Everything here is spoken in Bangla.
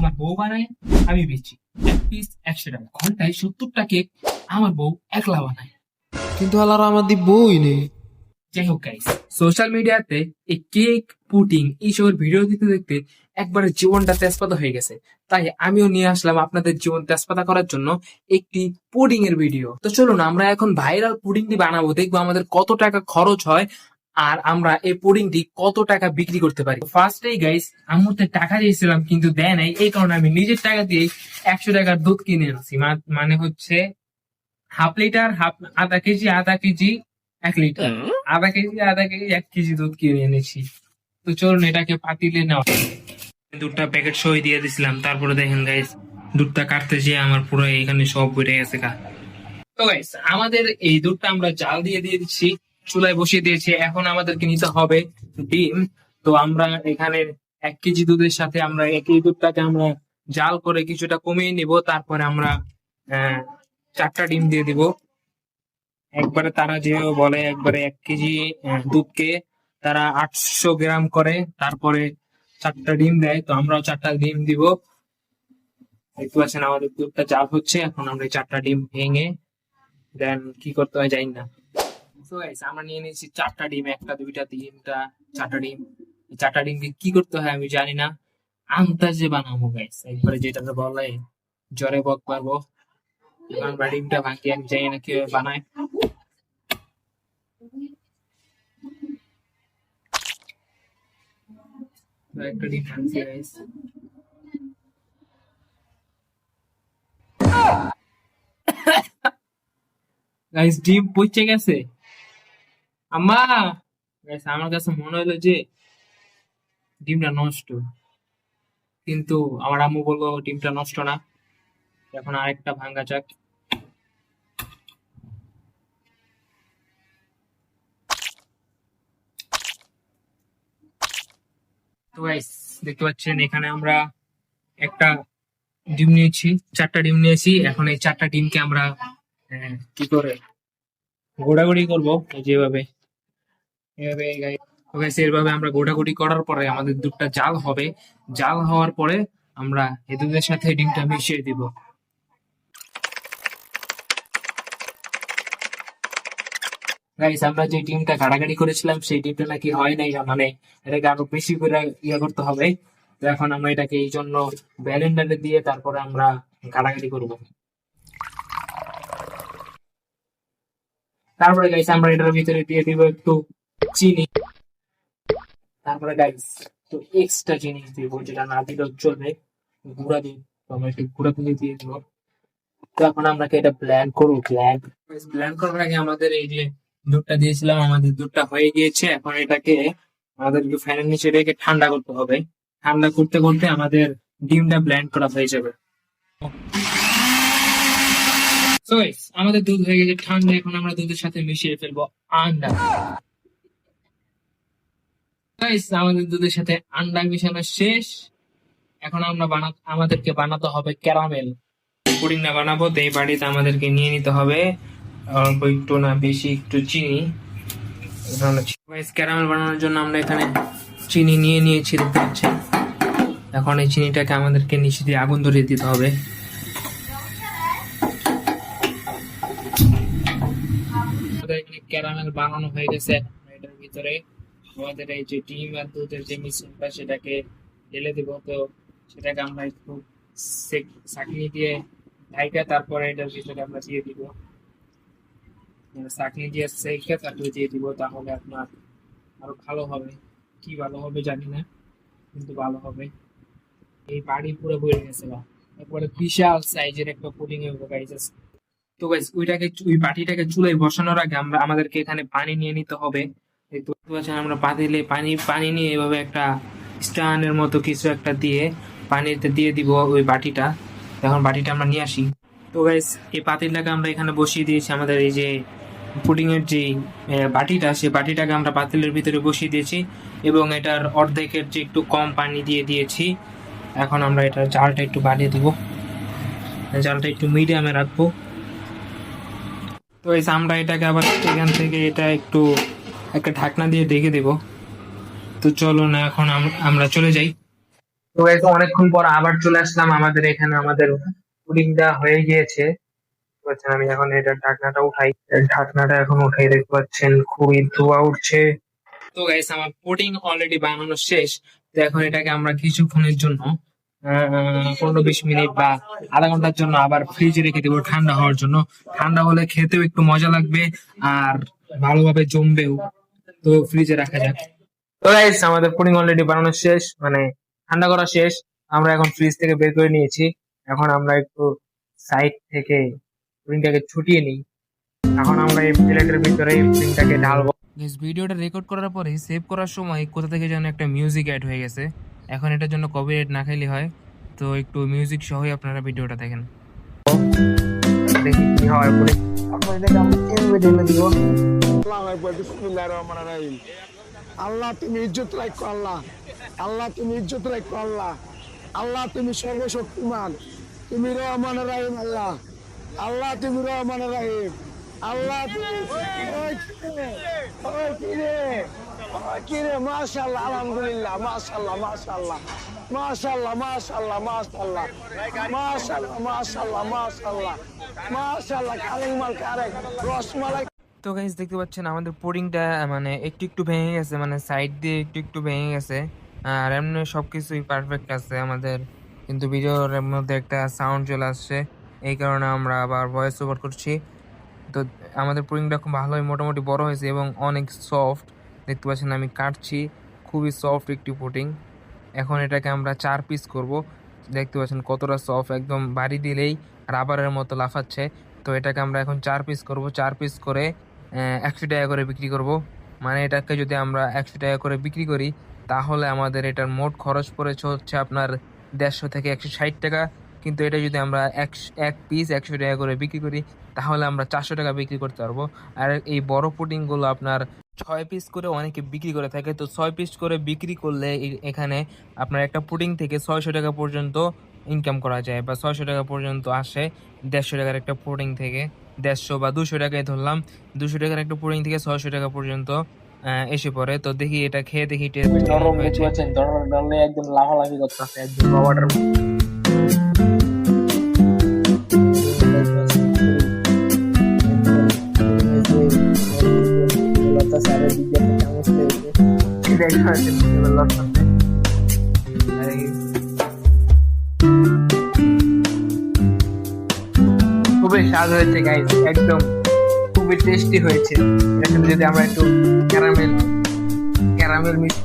আমার বউ বানায় আমি বেচি। এক পিস একশো টাকা। ঘন্টায় সত্তরটা কেক আমার বউ একলা বানায়। কিন্তু আলার আমার দি বই নেই। যাই হোক গাইস সোশ্যাল মিডিয়াতে এই কেক পুটিং এইসবের ভিডিও দেখতে দেখতে একবারে জীবনটা তেজপাতা হয়ে গেছে। তাই আমিও নিয়ে আসলাম আপনাদের জীবন তেজপাতা করার জন্য একটি পুডিং এর ভিডিও তো চলুন আমরা এখন ভাইরাল পুডিংটি বানাবো। দেখব আমাদের কত টাকা খরচ হয়। আর আমরা এই পুডিংটি কত টাকা বিক্রি করতে পারি? ফার্স্টেই গাইস আম্মুতে টাকা দিয়েছিলাম, কিন্তু দেয় নাই। এই কারণে আমি নিজের টাকা দিয়ে একশো টাকার দুধ কিনে আনছি মা- মানে হচ্ছে হাফ লিটার হাফ আধা কেজি আধা কেজি, এক লিটার আধা কেজি আধা কেজি, এক কেজি দুধ কিনে এনেছি। তো চলুন, এটাকে পাতিলে নাও। দুধটা প্যাকেট সই দিয়ে দিছিলাম। তারপরে দেখেন গাইস দুধটা কাটতে যেয়ে আমার পুরো এখানে সব বেড়ে গেছে গা। তো গাইস আমাদের এই দুধটা আমরা জাল দিয়ে দিয়ে দিচ্ছি। চুলায় বসিয়ে দিয়েছি, এখন আমাদেরকে নিতে হবে ডিম। তো আমরা এখানে এক কেজি দুধের সাথে আমরা এক কেজি দুধটাকে আমরা জাল করে কিছুটা কমিয়ে নিব, তারপরে আমরা চারটা ডিম দিয়ে দিব। একবারে তারা যে বলে একবারে এক কেজি দুধকে তারা আটশো গ্রাম করে, তারপরে চারটা ডিম দেয়, তো আমরাও চারটা ডিম দিব। দেখতে পাচ্ছেন আমাদের দুধটা জাল হচ্ছে, এখন আমরা চারটা ডিম ভেঙে, দেন কি করতে হয় জানি না। তো গাইস আমরা নিয়ে নিয়েছি চারটা ডিম, একটা, দুইটা, তিনটা, চারটা ডিম। চারটা ডিম কি করতে হয় আমি জানি না। আন্তাজে বানাবো গাইস একবারে যেটা বলে, জ্বরে বক পারব এখন ডিমটা ভাঙি, আমি জানি না কীভাবে বানায় একটা ডিম গাইস গাইস ডিম পচে গেছে। আম্মা! গাইস আমার কাছে মনে হলো যে ডিমটা নষ্ট। কিন্তু আমার আম্মু বলল ডিমটা নষ্ট না। এখন আরেকটা ভাঙ্গা যাক। তো গাইস দেখতে পাচ্ছেন, এখানে আমরা একটা ডিম নিয়েছি, চারটা ডিম নিয়েছি। এখন এই চারটা ডিমকে আমরা কি করে গোড়াগড়ি করব যেভাবে। এভাবে আমরা গোটাগুটি করার পরে আমাদের দুধটা জাল হবে। জাল হওয়ার পরে আমরা এই দুধের সাথে ডিমটা মিশিয়ে দিব। গাইস আমরা যে ডিমটা কাটাকাটি করেছিলাম, সেই ডিমটা নাকি হয় নাই মানে এটাকে আরও বেশি করে ইয়ে করতে হবে। এখন আমরা এটাকে এই জন্য ব্যালেন্ডারে দিয়ে তারপরে আমরা কাটাকাটি করব। তারপরে গাইস আমরা এটার ভিতরে দিয়ে দিব একটু চিনি। তারপরে গাইস তো এক্সট্রা জিনিস দিব যেটা না দিলেও চলবে। গুঁড়া দিই তো আমরা একটু গুঁড়া দিয়ে দিয়ে দিব। তো এখন আমরা এটা ব্ল্যান্ড করব? ব্ল্যান্ড ব্ল্যান্ড করার আগে আমাদের এই যে দুধটা দিয়েছিলাম, আমাদের দুধটা হয়ে গিয়েছে। এখন এটাকে আমাদের ফ্যানের নিচে রেখে ঠান্ডা করতে হবে। ঠান্ডা করতে করতে আমাদের ডিমটা ব্ল্যান্ড করা হয়ে যাবে। আমাদের দুধ হয়ে গেছে ঠান্ডা। এখন আমরা দুধের সাথে মিশিয়ে ফেলব আন্ডা। আমাদের দুধের সাথে আন্ডা মিশানো শেষ। এখন আমরা বানা, আমাদেরকে বানাতে হবে ক্যারামেল। পুডিং না বানাবো, তো এই বাড়িতে আমাদেরকে নিয়ে নিতে হবে। অল্প একটু না, বেশি একটু চিনি। ক্যারামেল বানানোর জন্য আমরা এখানে চিনি নিয়ে নিয়েছি, দেখতে এখন এই চিনিটাকে আমাদেরকে নিচে দিয়ে আগুন ধরিয়ে দিতে হবে। ক্যারামেল বানানো হয়ে গেছে। এটার ভিতরে আমাদের এই যে ডিম আর দুধের যে মিশ্রণটা সেটাকে ঢেলে দিব। তো সেটাকে আমরা একটু সেক- ছাঁকনি দিয়ে ঢাইকা, তারপরে এটার ভিতরে আমরা দিয়ে দিব। মানে ছাঁকনি দিয়ে সেকে তারপরে দিয়ে দিব, তাহলে আপনার আরও ভালো হবে। কি ভালো হবে জানি না, কিন্তু ভালো হবে। এই বাড়ি পুরো ভরে গেছে বা একবারে বিশাল সাইজের একটা পুডিং এর গাইজ তো গাইজ ওইটাকে ওই বাটিটাকে চুলায় বসানোর আগে আমরা আমাদেরকে এখানে পানি নিয়ে নিতে হবে। পাচ্ছেন, আমরা পাতিলে পানি পানি নিয়ে এভাবে একটা স্টানের মতো কিছু একটা দিয়ে পানিতে দিয়ে দিব ওই বাটিটা। এখন বাটিটা আমরা নিয়ে আসি। তো গাইস এই পাতিলটাকে আমরা এখানে বসিয়ে দিয়েছি আমাদের এই যে পুডিং এর যে বাটিটা সেই বাটিটাকে আমরা পাতিলের ভিতরে বসিয়ে দিয়েছি এবং এটার অর্ধেকের যে একটু কম পানি দিয়ে দিয়েছি, এখন আমরা এটার জালটা একটু বাড়িয়ে দিব। জালটা একটু মিডিয়ামে রাখব। তো এই আমরা এটাকে আবার এখান থেকে এটা একটু একটা ঢাকনা দিয়ে ঢেকে দেব। তো চলো না, এখন আমরা চলে যাই। তো এই তো অনেকক্ষণ পর আবার চলে আসলাম আমাদের এখানে, আমাদের পুডিংটা হয়ে গিয়েছে। পাচ্ছেন আমি এখন এটা ঢাকনাটা উঠাই। ঢাকনাটা এখন উঠাই দেখতে পাচ্ছেন, খুবই ধোয়া উঠছে। তো গাইস আমার পুডিং অলরেডি বানানো শেষ। তো এখন এটাকে আমরা কিছুক্ষণের জন্য পনেরো বিশ মিনিট বা আধা ঘণ্টার জন্য আবার ফ্রিজে রেখে দেবো ঠান্ডা হওয়ার জন্য। ঠান্ডা হলে খেতেও একটু মজা লাগবে, আর ভালোভাবে জমবেও। তো ফ্রিজে রাখা যাক। তো গাইস আমাদের পুডিং অলরেডি বানানো শেষ মানে ঠান্ডা করা শেষ। আমরা এখন ফ্রিজ থেকে বের করে নিয়েছি। এখন আমরা একটু সাইড থেকে পুডিংটাকে ছুটিয়ে নিই। এখন আমরা এই প্লেটের ভিতরে পুডিংটাকে ঢালবো। ভিডিওটা রেকর্ড করার পরে সেভ করার সময় কোথা থেকে যেন একটা মিউজিক অ্যাড হয়ে গেছে। এখন এটার জন্য কপিরাইট না খাইলে হয়। তো একটু মিউজিক সহই আপনারা ভিডিওটা দেখেন। দেখি কি হয় পরে আল্লাহু তুমি ইজ্জত রাখো আল্লাহ আল্লাহ তুমি ইজ্জত রাখো আল্লাহ আল্লাহ তুমি সর্বশক্তিমান তুমি রহমান রাহিম আল্লাহ আল্লাহ তুমি রহমান রাহিম আল্লাহ তুমি কিরে, মাশাআল্লাহ, আলহামদুলিল্লাহ কারেক রসমালাই তো গাইজ দেখতে পাচ্ছেন আমাদের পোডিংটা মানে একটু একটু ভেঙে গেছে মানে সাইড দিয়ে একটু একটু ভেঙে গেছে। আর এমনি সব কিছুই পারফেক্ট আছে আমাদের, কিন্তু ভিডিওর মধ্যে একটা সাউন্ড চলে আসছে, এই কারণে আমরা আবার ভয়েস ওভার করছি। তো আমাদের পুডিংটা খুব ভালোই, মোটামুটি বড় হয়েছে এবং অনেক সফট দেখতে পাচ্ছেন আমি কাটছি, খুবই সফট একটি পুডিং এখন এটাকে আমরা চার পিস করব। দেখতে পাচ্ছেন কতটা সফট একদম বাড়ি দিলেই রাবারের মতো লাফাচ্ছে। তো এটাকে আমরা এখন চার পিস করব। চার পিস করে একশো টাকা করে বিক্রি করব। মানে এটাকে যদি আমরা একশো টাকা করে বিক্রি করি, তাহলে আমাদের এটার মোট খরচ পড়েছে হচ্ছে আপনার দেড়শো থেকে একশো ষাট টাকা। কিন্তু এটা যদি আমরা এক এক পিস একশো টাকা করে বিক্রি করি, তাহলে আমরা চারশো টাকা বিক্রি করতে পারব। আর এই বড় পুডিংগুলো আপনার ছয় পিস করে অনেকে বিক্রি করে থাকে। তো ছয় পিস করে বিক্রি করলে এখানে আপনার একটা পুডিং থেকে ছয়শো টাকা পর্যন্ত ইনকাম করা যায় বা ছয়শো টাকা পর্যন্ত আসে দেড়শো টাকার একটা পুডিং থেকে। দেড়শো বা দুশো টাকায় ধরলাম দুশো টাকার একটা পুডিং থেকে ছয়শো টাকা পর্যন্ত আহ, এসে পড়ে। তো দেখি এটা খেয়ে দেখি টেস্ট নরম দেখতে পাচ্ছেন নরম নরলে একদম লাফালাফি করতেছে something. খুবই স্বাদ হয়েছে গাইজ একদম খুবই টেস্টি হয়েছে। এর যদি আমরা একটু ক্যারামেল ক্যারামেল মিক্স